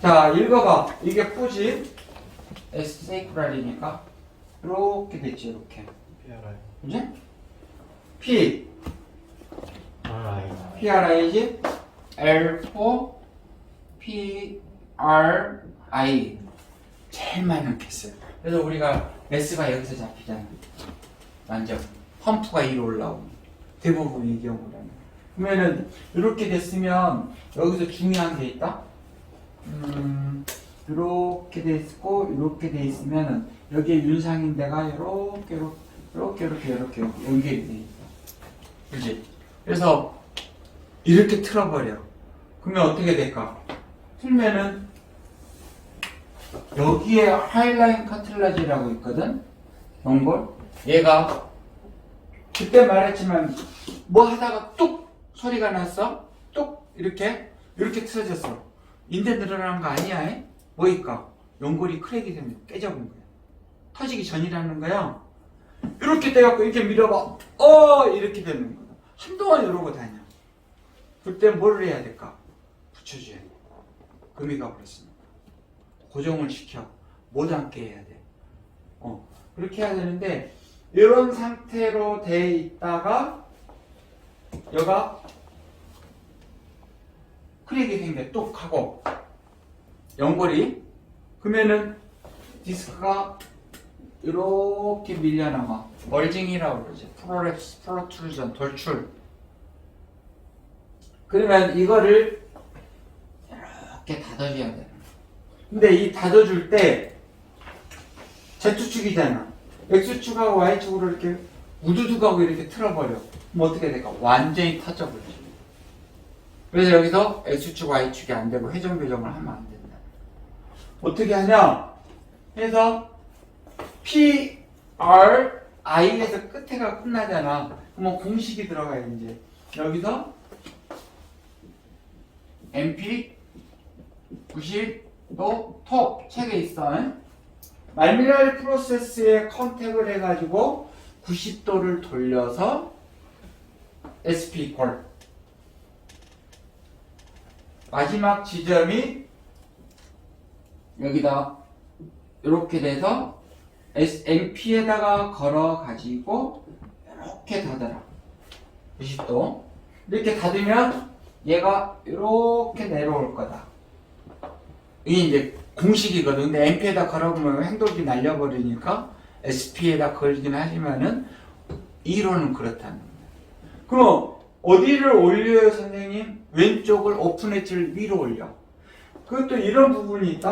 자, 읽어봐. 이게 뿌지. S 세이크랄이니까. 이렇게 됐지, 이렇게. PRI. 그지? P, RI. PRI지? L4, PRI. 제일 많은 케이스. 그래서 우리가 S가 여기서 잡히잖아. 완전. 험프가 위로 올라오고. 대부분의 경우라면. 그러면은, 이렇게 됐으면, 여기서 중요한 게 있다? 음, 이렇게 돼 있고, 이렇게 돼 있으면은, 여기에 윤상인데가 이렇게, 이렇게, 이렇게, 이렇게, 연결이 돼 있다. 그지? 그래서, 이렇게 틀어버려. 그러면 어떻게 될까? 틀면은, 여기에 하이라인 카틀라지라고 있거든? 연골? 얘가, 그때 말했지만, 뭐 하다가 뚝! 소리가 났어? 뚝! 이렇게? 이렇게 틀어졌어. 인대 늘어나는 거 아니야? 에? 뭐일까? 연골이 크랙이 되면 깨져본 거야. 터지기 전이라는 거야. 이렇게 돼갖고 이렇게 밀어봐. 어! 이렇게 되는 거야. 한동안 이러고 다녀. 그때 뭘 해야 될까? 붙여줘야 돼. 금이 가버렸으니까. 고정을 시켜. 못 앉게 해야 돼. 어. 그렇게 해야 되는데, 이런 상태로 돼 있다가, 여가 크랙이 생겨 뚝 하고 연골이 그러면은 디스크가 이렇게 밀려나가 멀징이라고 그러지 프로렉스 프로트루전 돌출. 그러면 이거를 이렇게 닫아줘야 되는. 근데 이 닫아줄 때 Z축이잖아. X축하고 Y축으로 이렇게 우두둑하고 이렇게 틀어버려. 그럼 어떻게 될까? 완전히 터져버리죠 그래서 여기서 X축, Y축이 안 되고 회전 교정을 하면 안 된다. 어떻게 하냐? 해서 P, R, I에서 끝에가 끝나잖아. 그러면 공식이 들어가야 이제. 여기서 MP 90도 톱 책에 있어. 응? 말미랄 프로세스에 컨택을 해가지고 90도를 돌려서 SP 콜 마지막 지점이 여기다. 이렇게 돼서 SMP에다가 걸어 가지고 이렇게 닫아라. 90도. 이렇게 닫으면 얘가 이렇게 내려올 거다. 이게 이제 공식이거든. 근데 MP에다 걸어보면 행동이 날려버리니까 SP에다 걸리긴 하지만은 이론은 그렇다는 거예요 그럼 어디를 올려요 선생님? 왼쪽을 오픈 엣지를 위로 올려. 그것도 이런 부분이 있다.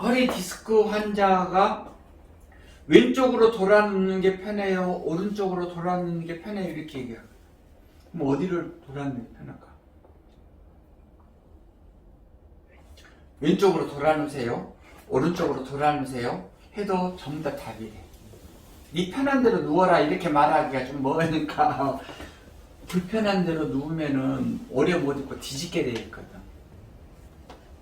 허리 디스크 환자가 왼쪽으로 돌아눕는 게 편해요? 오른쪽으로 돌아눕는 게 편해요? 이렇게 얘기해요. 그럼 어디를 돌아눕는 게 편할까? 왼쪽으로 돌아누세요. 오른쪽으로 돌아누세요. 해도 전부 다 답이래 네 편한 대로 누워라 이렇게 말하기가 좀 뭐니까 불편한 대로 누우면은 오래 못 있고 뒤집게 돼 있거든.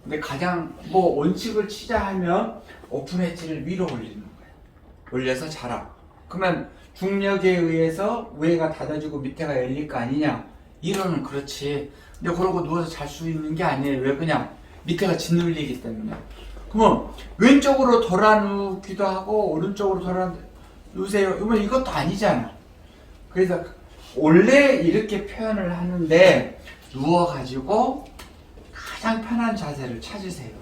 근데 가장 뭐 원칙을 치자 하면 오픈 엣지를 위로 올리는 거야. 올려서 자라. 그러면 중력에 의해서 위에가 닫아지고 밑에가 열릴 거 아니냐? 이론은 그렇지. 근데 그러고 누워서 잘 수 있는 게 아니에요. 왜 그냥 밑에가 짓눌리기 때문에. 그러면 왼쪽으로 돌아 누기도 하고 오른쪽으로 돌아 누세요. 이건 이것도 아니잖아. 그래서 원래 이렇게 표현을 하는데 누워 가지고 가장 편한 자세를 찾으세요.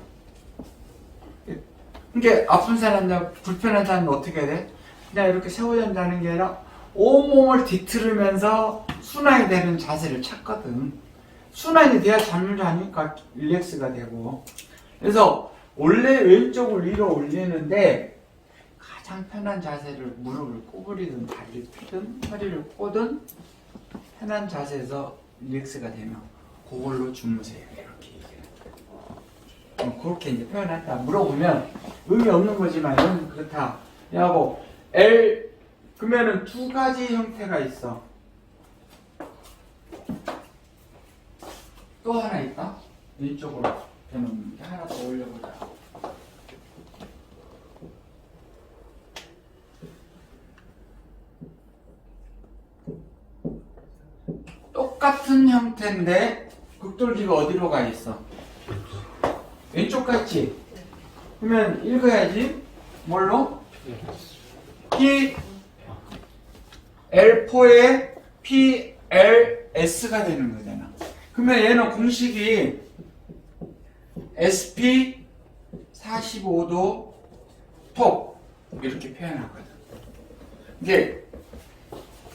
그러니까 아픈 사람이나 불편한 사람은 어떻게 해야 돼? 그냥 이렇게 세워져 앉는 게 아니라 온몸을 뒤틀으면서 순환이 되는 자세를 찾거든. 순환이 돼야 잠을 자니까 릴렉스가 되고. 그래서 원래 왼쪽을 위로 올리는데 가장 편한 자세를 무릎을 구부리든 다리를 펴든 허리를 꼬든 편한 자세에서 릴렉스가 되면 그걸로 주무세요. 이렇게 얘기해요. 어, 그렇게 이제 표현한다. 물어보면 의미 없는 거지만 이건 그렇다. 야고 L 그러면은 두 가지 형태가 있어. 또 하나 있다? 왼쪽으로 되는 게 하나 더 올려보자 똑같 형태인데 극돌기가 어디로 가 있어? 왼쪽 같지? 그러면 읽어야지. 뭘로? P L4에 PLS가 되는 거잖아. 그러면 얘는 공식이 SP 45도 톱 이렇게 표현하거든. 이게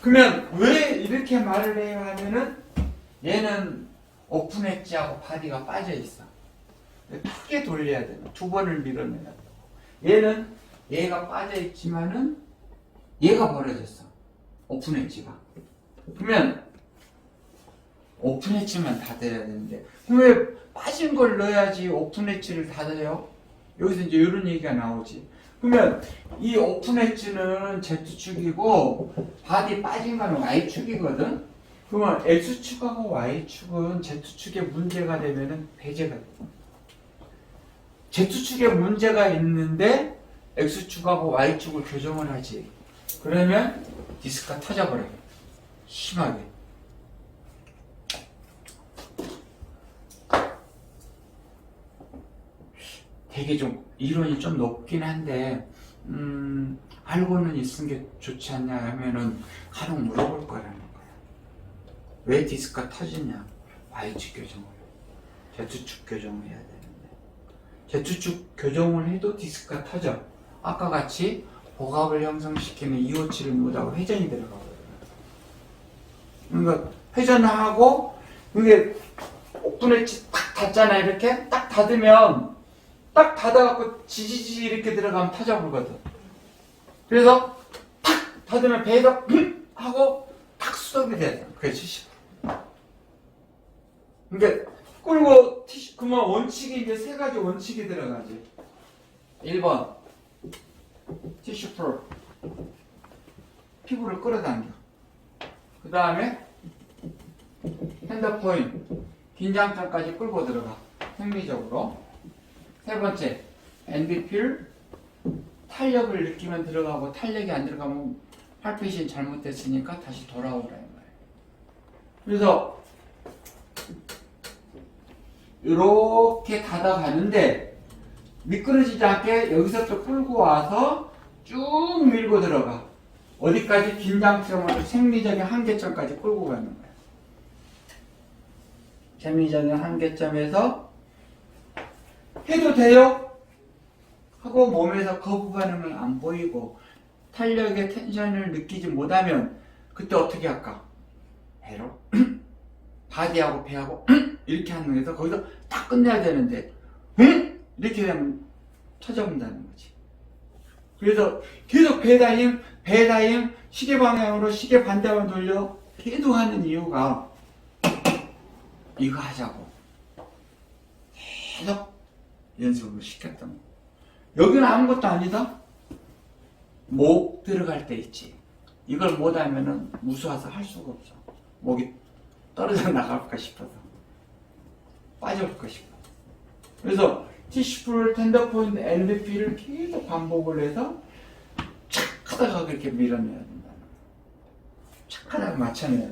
그러면 왜 이렇게 말을 해야 하면은 얘는 오픈 엣지하고 바디가 빠져 있어. 크게 돌려야 돼. 두 번을 밀어내야 돼. 얘는 얘가 빠져 있지만은 얘가 벌어졌어. 오픈 엣지가. 그러면 오픈 엣지만 닫아야 되는데 그럼 왜 빠진 걸 넣어야지 오픈 엣지를 닫아요? 여기서 이제 이런 얘기가 나오지. 그러면 이 오픈 엣지는 Z축이고 바디 빠진 거는 Y축이거든. 그러면 X축하고 Y축은 Z축에 문제가 되면은 배제가 돼. Z축에 문제가 있는데 X축하고 Y축을 교정을 하지. 그러면 디스크가 터져버려. 심하게. 되게 좀 이론이 좀 높긴 한데 음, 알고는 있은 게 좋지 않냐 하면은 간혹 물어볼 거라는. 왜 디스크가 터지냐? Y축 교정을 Z축 교정을 해야 되는데 Z축 교정을 해도 디스크가 터져. 아까 같이 복압을 형성시키는 이오치를 못하고 회전이 들어가거든요. 그러니까 회전하고 이게 오픈에 딱 닫잖아 이렇게 딱 닫으면 딱 닫아갖고 지지지 이렇게 들어가면 터져버거든. 그래서 탁 닫으면 배에서 하고 탁 수동이 돼. 그게 70%. 그러니까 끌고 티슈 그러면 원칙이 이제 세 가지 원칙이 들어가지. 1번 티슈 풀 피부를 끌어당겨. 그 다음에 핸드포인 긴장감까지 끌고 들어가. 생리적으로. 세 번째, NBP를 탄력을 느끼면 들어가고 탄력이 안 들어가면 팔핏이 잘못됐으니까 다시 돌아오라 이 말이에요. 그래서 이렇게 닫아가는데 미끄러지지 않게 여기서부터 끌고 와서 쭉 밀고 들어가. 어디까지 긴장점으로 생리적인 한계점까지 끌고 가는 거야. 생리적인 한계점에서 해도 돼요? 하고 몸에서 거부 반응을 안 보이고 탄력의 텐션을 느끼지 못하면 그때 어떻게 할까? 배로 바디하고 배하고 이렇게 하는 거에서 거기서 딱 끝내야 되는데 응? 이렇게 되면 터져본다는 거지. 그래서 계속 배다 힘, 배다 힘, 시계 방향으로 시계 반대로 돌려 계속 하는 이유가 이거 하자고 계속 연습을 시켰던 거. 여기는 아무것도 아니다. 목 들어갈 때 있지. 이걸 못하면은 무서워서 할 수가 없어. 목이 떨어져 나갈까 싶어서 빠져볼까 싶어. 그래서 티슈풀 텐더 포인트 LVP를 계속 반복을 해서 착 하다가 그렇게 밀어내야 된다. 착 하다가 맞춰내야.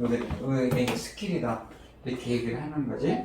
이게, 이게 스킬이다. 이렇게 얘기를 하는 거지.